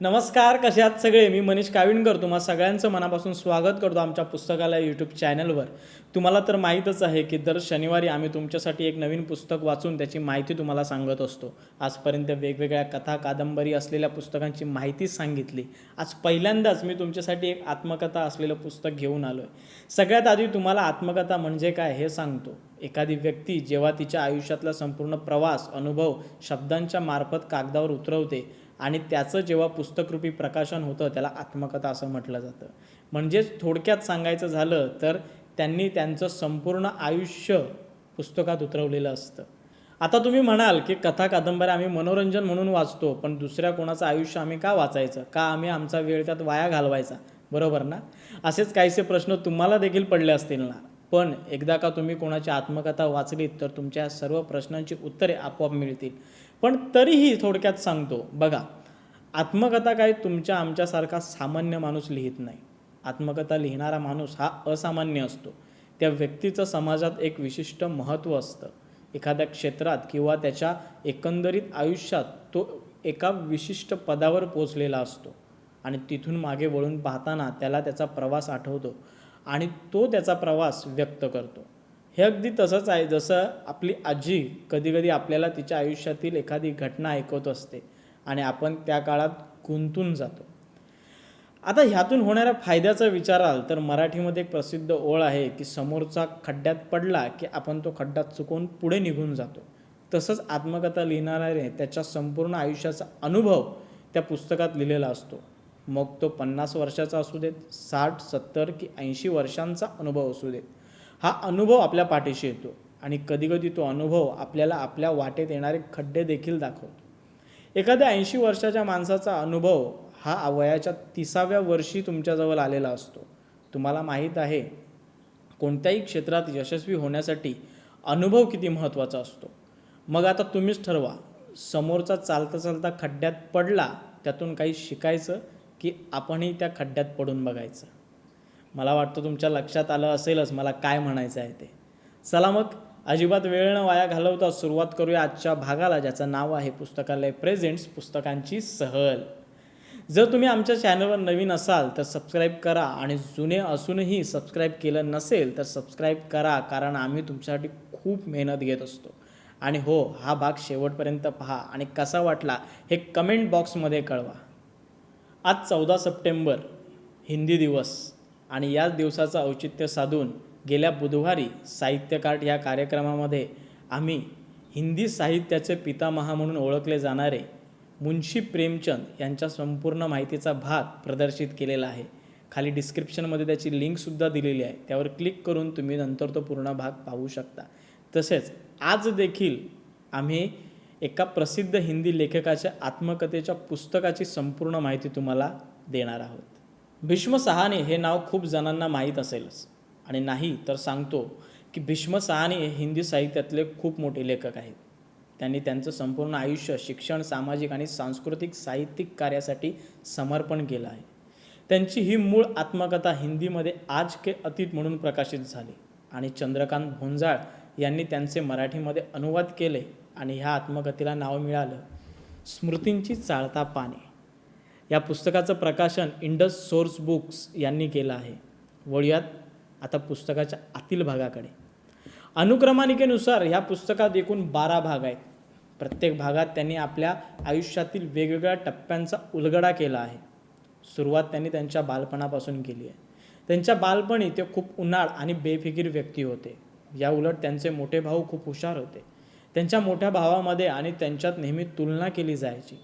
नमस्कार कसे आहात सगळे? मी मनीष काविणकर. तुम्हा सगळ्यांचं मनापासून स्वागत करतो आमच्या पुस्तकालय यूट्यूब चॅनलवर तुम्हाला तर माहीतच आहे की दर शनिवारी आम्ही तुमच्यासाठी एक नवीन पुस्तक वाचून त्याची माहिती तुम्हाला सांगत असतो. आजपर्यंत वेगवेगळ्या कथा कादंबरी असलेल्या पुस्तकांची माहिती सांगितली. आज पहिल्यांदाच मी तुमच्यासाठी एक आत्मकथा असलेलं पुस्तक घेऊन आलो आहे सगळ्यात आधी तुम्हाला आत्मकथा म्हणजे काय हे सांगतो. एखादी व्यक्ती जेव्हा तिच्या आयुष्यातला संपूर्ण प्रवास अनुभव शब्दांच्या मार्फत कागदावर उतरवते आणि त्याचं जेव्हा पुस्तकरूपी प्रकाशन होतं त्याला आत्मकथा असं म्हटलं जातं. म्हणजेच थोडक्यात सांगायचं झालं तर त्यांनी त्यांचं संपूर्ण आयुष्य पुस्तकात उतरवलेलं असतं. आता तुम्ही म्हणाल की कथा कादंबऱ्या आम्ही मनोरंजन म्हणून वाचतो पण दुसऱ्या कोणाचं आयुष्य आम्ही का वाचायचं? का आम्ही आमचा वेळ त्यात वाया घालवायचा? बरोबर ना? असेच काहीसे प्रश्न तुम्हाला देखील पडले असतील ना? पण एकदा का तुम्ही कोणाची आत्मकथा वाचलीत तर तुमच्या सर्व प्रश्नांची उत्तरे आपोआप मिळतील. पण तरीही थोडक्यात सांगतो बघा आत्मकथा काय तुमच्या आमच्यासारखा सामान्य माणूस लिहित नाही. आत्मकथा लिहिणारा माणूस हा असामान्य असतो. त्या व्यक्तीचं समाजात एक विशिष्ट महत्त्व असतं. एखाद्या क्षेत्रात किंवा त्याच्या एकंदरीत आयुष्यात तो एका विशिष्ट पदावर पोचलेला असतो आणि तिथून मागे वळून पाहताना त्याला त्याचा प्रवास आठवतो आणि तो त्याचा प्रवास व्यक्त करतो. हे अगदी तसंच आहे. जसं आपली आजी कधीकधी आपल्याला तिच्या आयुष्यातील एखादी घटना ऐकवत असते आणि आपण त्या काळात गुंतून जातो. आता ह्यातून होणाऱ्या फायद्याचा विचाराल तर मराठीमध्ये एक प्रसिद्ध ओळ आहे की समोरचा खड्ड्यात पडला की आपण तो खड्डा चुकवून पुढे निघून जातो. तसंच आत्मकथा लिहिणाऱ्याने त्याच्या संपूर्ण आयुष्याचा अनुभव त्या पुस्तकात लिहिलेला असतो. मग तो पन्नास वर्षाचा असू देत साठ सत्तर की ऐंशी वर्षांचा अनुभव असू देत. हा अनुभव आपल्या पाठीशी येतो आणि कधीकधी तो अनुभव आपल्याला आपल्या वाटेत येणारे खड्डे देखील दाखवतो. एखाद्या ऐंशी वर्षाच्या माणसाचा अनुभव हा वयाच्या तिसाव्या वर्षी तुमच्याजवळ आलेला असतो. तुम्हाला माहीत आहे कोणत्याही क्षेत्रात यशस्वी होण्यासाठी अनुभव किती महत्त्वाचा असतो. मग आता तुम्हीच ठरवा समोरचा चालता चालता खड्ड्यात पडला त्यातून काही शिकायचं की आपणही त्या खड्ड्यात पडून बघायचं? मला वाटतं तुमच्या लक्षात आलं असेलच मला काय म्हणायचं आहे ते. चला मग अजिबात वेळ न वाया घालवता सुरुवात करूया आजच्या भागाला ज्याचं नाव आहे पुस्तकालय प्रेझेंट्स पुस्तकांची सहल. जर तुम्ही आमच्या चॅनलवर नवीन असाल तर सबस्क्राईब करा आणि जुने असूनही सबस्क्राईब केलं नसेल तर सबस्क्राईब करा कारण आम्ही तुमच्यासाठी खूप मेहनत घेत असतो. आणि हो हा भाग शेवटपर्यंत पहा आणि कसा वाटला हे कमेंट बॉक्समध्ये कळवा. आज चौदा सप्टेंबर हिंदी दिवस. आणि याच दिवसाचं औचित्य साधून गेल्या बुधवारी साहित्यकाठ या कार्यक्रमामध्ये आम्ही हिंदी साहित्याचे पितामहा म्हणून ओळखले जाणारे मुन्शी प्रेमचंद यांच्या संपूर्ण माहितीचा भाग प्रदर्शित केलेला आहे. खाली डिस्क्रिप्शनमध्ये त्याची लिंकसुद्धा दिलेली आहे. त्यावर क्लिक करून तुम्ही नंतर तो पूर्ण भाग पाहू शकता. तसेच आज देखील आम्ही एका प्रसिद्ध हिंदी लेखकाच्या आत्मकथेच्या पुस्तकाची संपूर्ण माहिती तुम्हाला देणार आहोत. भीष्म सहाने हे नाव खूप जणांना माहीत असेलच. आणि नाही तर सांगतो की भीष्म सहाने हे हिंदी साहित्यातले खूप मोठे लेखक आहेत. त्यांनी त्यांचं संपूर्ण आयुष्य शिक्षण सामाजिक आणि सांस्कृतिक साहित्यिक कार्यासाठी समर्पण केलं आहे. त्यांची ही मूळ आत्मकथा हिंदीमध्ये आज के अतीत म्हणून प्रकाशित झाली. आणि चंद्रकांत भोंजाळ यांनी त्यांचे मराठीमध्ये अनुवाद केले आणि ह्या आत्मकथेला नाव मिळालं. स्मृतींची चाळता पाने. या पुस्तकाचं प्रकाशन इंडस सोर्स बुक्स यांनी केलं आहे. वळूयात आता पुस्तकाच्या आतील भागाकडे. अनुक्रमानिकेनुसार ह्या पुस्तकात एकूण बारा भाग आहेत. प्रत्येक भागात त्यांनी आपल्या आयुष्यातील वेगवेगळ्या टप्प्यांचा उलगडा केला आहे. सुरुवात त्यांनी त्यांच्या बालपणापासून केली आहे. त्यांच्या बालपणी ते खूप उन्हाळ आणि बेफिकीर व्यक्ती होते. या उलट त्यांचे मोठे भाऊ खूप हुशार होते. त्यांच्या मोठ्या भावामध्ये आणि त्यांच्यात नेहमी तुलना केली जायची.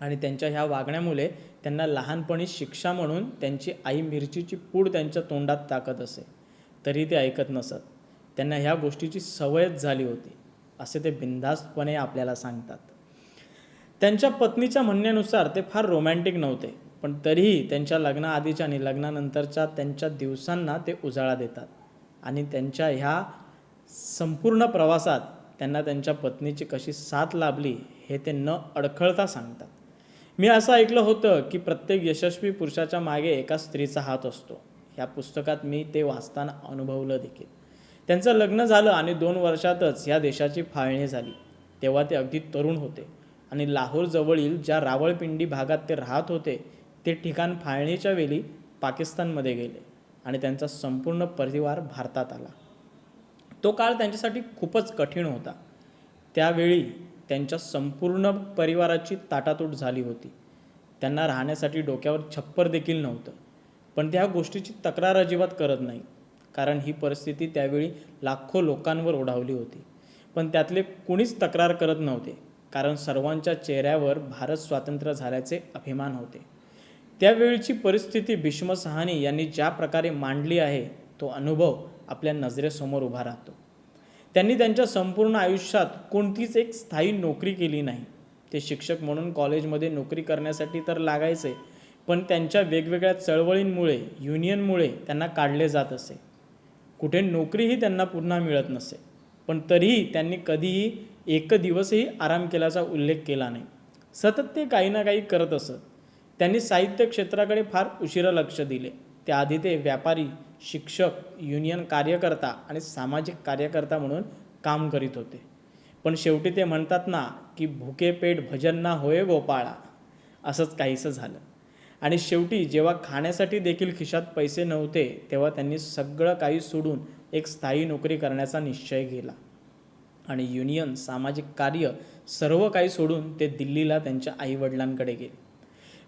आणि त्यांच्या ह्या वागण्यामुळे त्यांना लहानपणी शिक्षा म्हणून त्यांची आई मिरचीची पूड त्यांच्या तोंडात टाकत असे. तरी ते ऐकत नसत. त्यांना ह्या गोष्टीची सवयच झाली होती असे ते बिनधास्तपणे आपल्याला सांगतात. त्यांच्या पत्नीच्या म्हणण्यानुसार ते फार रोमॅन्टिक नव्हते पण तरीही त्यांच्या लग्नाआधीच्या आणि लग्नानंतरच्या त्यांच्या दिवसांना ते उजाळा देतात. आणि त्यांच्या ह्या संपूर्ण प्रवासात त्यांना त्यांच्या पत्नीची कशी साथ लाभली हे ते न अडखळता सांगतात. मी असं ऐकलं होतं की प्रत्येक यशस्वी पुरुषाच्या मागे एका स्त्रीचा हात असतो. ह्या पुस्तकात मी ते वाचताना अनुभवलं देखील. त्यांचं लग्न झालं आणि दोन वर्षातच ह्या देशाची फाळणी झाली. तेव्हा ते अगदी तरुण होते आणि लाहोरजवळील ज्या रावळपिंडी भागात ते राहत होते ते ठिकाण फाळणीच्या वेळी पाकिस्तानमध्ये गेले आणि त्यांचा संपूर्ण परिवार भारतात आला. तो काळ त्यांच्यासाठी खूपच कठीण होता. त्यावेळी त्यांच्या संपूर्ण परिवाराची ताटातूट झाली होती. त्यांना राहण्यासाठी डोक्यावर छप्पर देखील नव्हतं. पण त्या गोष्टीची तक्रार अजिबात करत नाही कारण ही परिस्थिती त्यावेळी लाखो लोकांवर ओढावली होती. पण त्यातले कुणीच तक्रार करत नव्हते कारण सर्वांच्या चेहऱ्यावर भारत स्वातंत्र्य झाल्याचे अभिमान होते. त्यावेळची परिस्थिती भीष्म सहानी यांनी ज्या प्रकारे मांडली आहे तो अनुभव आपल्या नजरेसमोर उभा राहतो. त्यांनी त्यांच्या संपूर्ण आयुष्यात कोणतीच एक स्थायी नोकरी केली नाही. ते शिक्षक म्हणून कॉलेजमध्ये नोकरी करण्यासाठी तर लागायचे पण त्यांच्या वेगवेगळ्या चळवळींमुळे युनियनमुळे त्यांना काढले जात असे. कुठे नोकरीही त्यांना पुन्हा मिळत नसे पण तरीही त्यांनी कधीही एक दिवसही आराम केल्याचा उल्लेख केला नाही. सतत ते काही ना काही करत असत. त्यांनी साहित्य क्षेत्राकडे फार उशिरा लक्ष दिले. त्याआधी ते व्यापारी शिक्षक युनियन कार्यकर्ता आणि सामाजिक कार्यकर्ता म्हणून काम करीत होते. पण शेवटी ते म्हणतात ना की भुके पेट भजन ना होय गोपाळा. असंच काहीसं झालं. आणि शेवटी जेव्हा खाण्यासाठी देखील खिशात पैसे नव्हते तेव्हा त्यांनी सगळं काही सोडून एक स्थायी नोकरी करण्याचा निश्चय केला आणि युनियन सामाजिक कार्य सर्व काही सोडून ते दिल्लीला त्यांच्या आईवडिलांकडे गेले.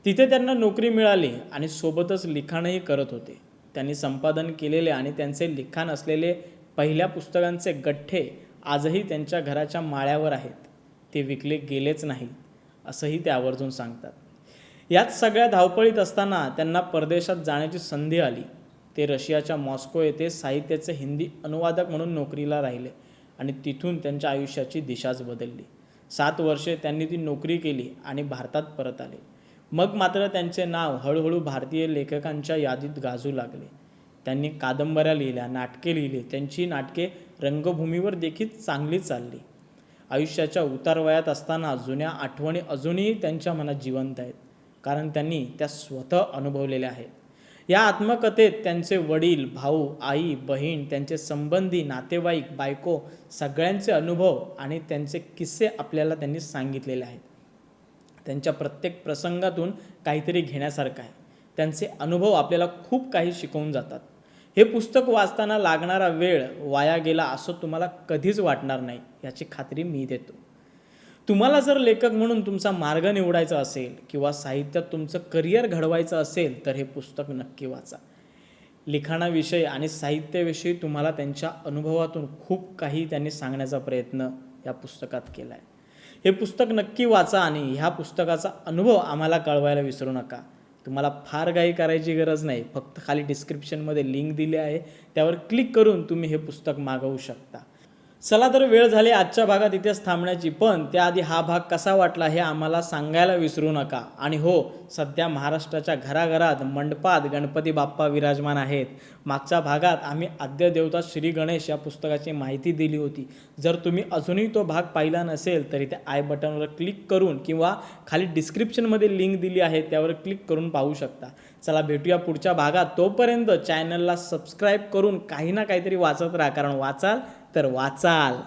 तिथे त्यांना नोकरी मिळाली आणि सोबतच लिखाणही करत होते. त्यांनी संपादन केलेले आणि त्यांचे लिखाण असलेले पहिल्या पुस्तकांचे गठ्ठे आजही त्यांच्या घराच्या माळ्यावर आहेत. ते विकले गेलेच नाही असंही ते आवर्जून सांगतात. यात सगळ्या धावपळीत असताना त्यांना परदेशात जाण्याची संधी आली. ते रशियाच्या मॉस्को येथे साहित्याचे हिंदी अनुवादक म्हणून नोकरीला राहिले आणि तिथून त्यांच्या आयुष्याची दिशाच बदलली. सात वर्षे त्यांनी ती नोकरी केली आणि भारतात परत आले. मग मात्र त्यांचे नाव हळूहळू भारतीय लेखकांच्या यादीत गाजू लागले. त्यांनी कादंबऱ्या लिहिल्या नाटके लिहिली त्यांची नाटके रंगभूमीवर देखील चांगली चालली. आयुष्याच्या उतारवयात असताना जुन्या आठवणी अजूनही त्यांच्या मनात जिवंत आहेत कारण त्यांनी त्या स्वतः अनुभवलेल्या आहेत. या आत्मकथेत त्यांचे वडील भाऊ आई बहीण त्यांचे संबंधी नातेवाईक बायको सगळ्यांचे अनुभव आणि त्यांचे किस्से आपल्याला त्यांनी सांगितलेले आहेत. त्यांच्या प्रत्येक प्रसंगातून काहीतरी घेण्यासारखं आहे. त्यांचे अनुभव आपल्याला खूप काही शिकवून जातात. हे पुस्तक वाचताना लागणारा वेळ वाया गेला असं तुम्हाला कधीच वाटणार नाही याची खात्री मी देतो. तुम्हाला जर लेखक म्हणून तुमचा मार्ग निवडायचा असेल किंवा साहित्यात तुमचं करिअर घडवायचं असेल तर हे पुस्तक नक्की वाचा. लिखाणाविषयी आणि साहित्याविषयी तुम्हाला त्यांच्या अनुभवातून खूप काही त्यांनी सांगण्याचा प्रयत्न या पुस्तकात केला आहे हे पुस्तक नक्की वाचा आणि ह्या पुस्तकाचा अनुभव आम्हाला कळवायला विसरू नका. तुम्हाला फार काही करायची गरज नाही. फक्त खाली डिस्क्रिप्शनमध्ये लिंक दिली आहे. त्यावर क्लिक करून तुम्ही हे पुस्तक मागवू शकता. चला तर वेळ झाली आजच्या भागात इथेच थांबण्याची पण त्याआधी हा भाग कसा वाटला हे आम्हाला सांगायला विसरू नका. आणि हो सध्या महाराष्ट्राच्या घराघरात मंडपात गणपती बाप्पा विराजमान आहेत. मागच्या भागात आम्ही आद्य देवता श्री गणेश या पुस्तकाची माहिती दिली होती. जर तुम्ही अजूनही तो भाग पाहिला नसेल तर इथे आय बटनवर क्लिक करून किंवा खाली डिस्क्रिप्शनमध्ये लिंक दिली आहे त्यावर क्लिक करून पाहू शकता. चला भेटूया पुढच्या भागात. तोपर्यंत चॅनलला सबस्क्राईब करून काही ना काहीतरी वाचत राहा कारण वाचाल तर वाचाल.